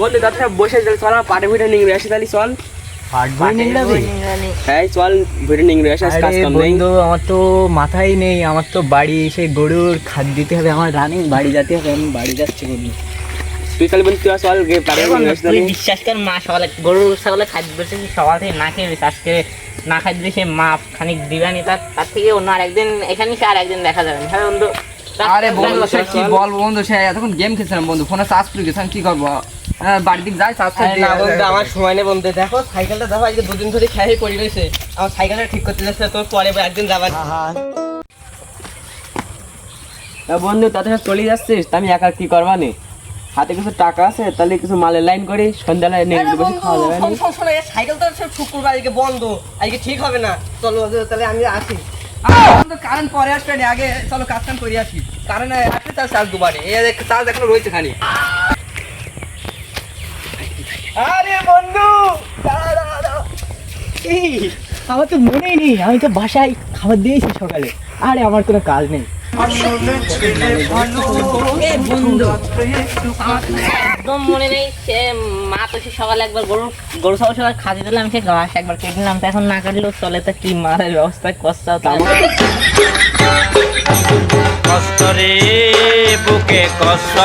বন্ধু বসে চল চল পাটে ভিটে নিংড়ে আসি তাহলে চল। হ্যাঁ চল ভিটে নিংড়ে আসি কাজ আরে কাম নেই। বন্ধু আমার তো মাথায় নেই আমার তো বাড়ি সেই গরুর খাদ্য দিতে হবে আমার রানিং বাড়ি যেতে হবে আমি বাড়ি যাচ্ছি বন্ধু। তুই তাহলে বন্ধু তুই চল গিয়ে পাটে এখন নিংড়ে আসি তুই বিশ্বাস কর মা সকালে গরু ছাগলে খাদ্য সকাল থেকে না খেয়ে না খাদ্য সে মা খানিক দিবানি তার তার থেকে অন্য আর একদিন এখানে সে আর একদিন দেখা যাবে। না হ্যাঁ বন্ধু আরে বন্ধু সে কি। বলব বন্ধু সে এতক্ষণ গেম খেলছিলাম বন্ধু ফোনে চার্জ করে গেছিলাম কি করব? বাড়ির দিক না বন্ধু আমার সময় নেই বন্ধু দেখো সাইকেলটা দেখো আজকে দুদিন ধরে খেয়ে পড়ে রয়েছে। আমার সাইকেলটা ঠিক করতে যাচ্ছে তোর পরে একদিন যাবার। তা বন্ধু তাতে চলে যাচ্ছিস তা আমি একা কি করবা নে? হাতে কিছু টাকা আছে তাহলে কিছু মালের লাইন করি সন্ধ্যাবেলায় বসে খাওয়া যাবে সাইকেল তো সব শুক্রবার আজকে বন্ধ আজকে ঠিক হবে না। চলো তাহলে আমি আসি। বন্ধু কারেন্ট পরে আসবে আগে চলো কাজ কাম করে আসি। কারেন্ট আসলে তার চার্জ দুবারে। এই চার্জ এখনও রয়েছে খালি। আরে বন্ধু। এই আমার তো মনেই নেই আমি তো বাসায় খাবার দিয়েছি সকালে। আরে আমার কোনো কাজ নেই। একদম মনে নেই সে মা তো সে সকালে একবার গরু গরু ছাগল সকাল খাদি দিলাম সে ঘাস একবার কেটে নিলাম। তো এখন না কাটলেও চলে তো কি মারের ব্যবস্থা কষ্ট রে বুকে কষ্ট।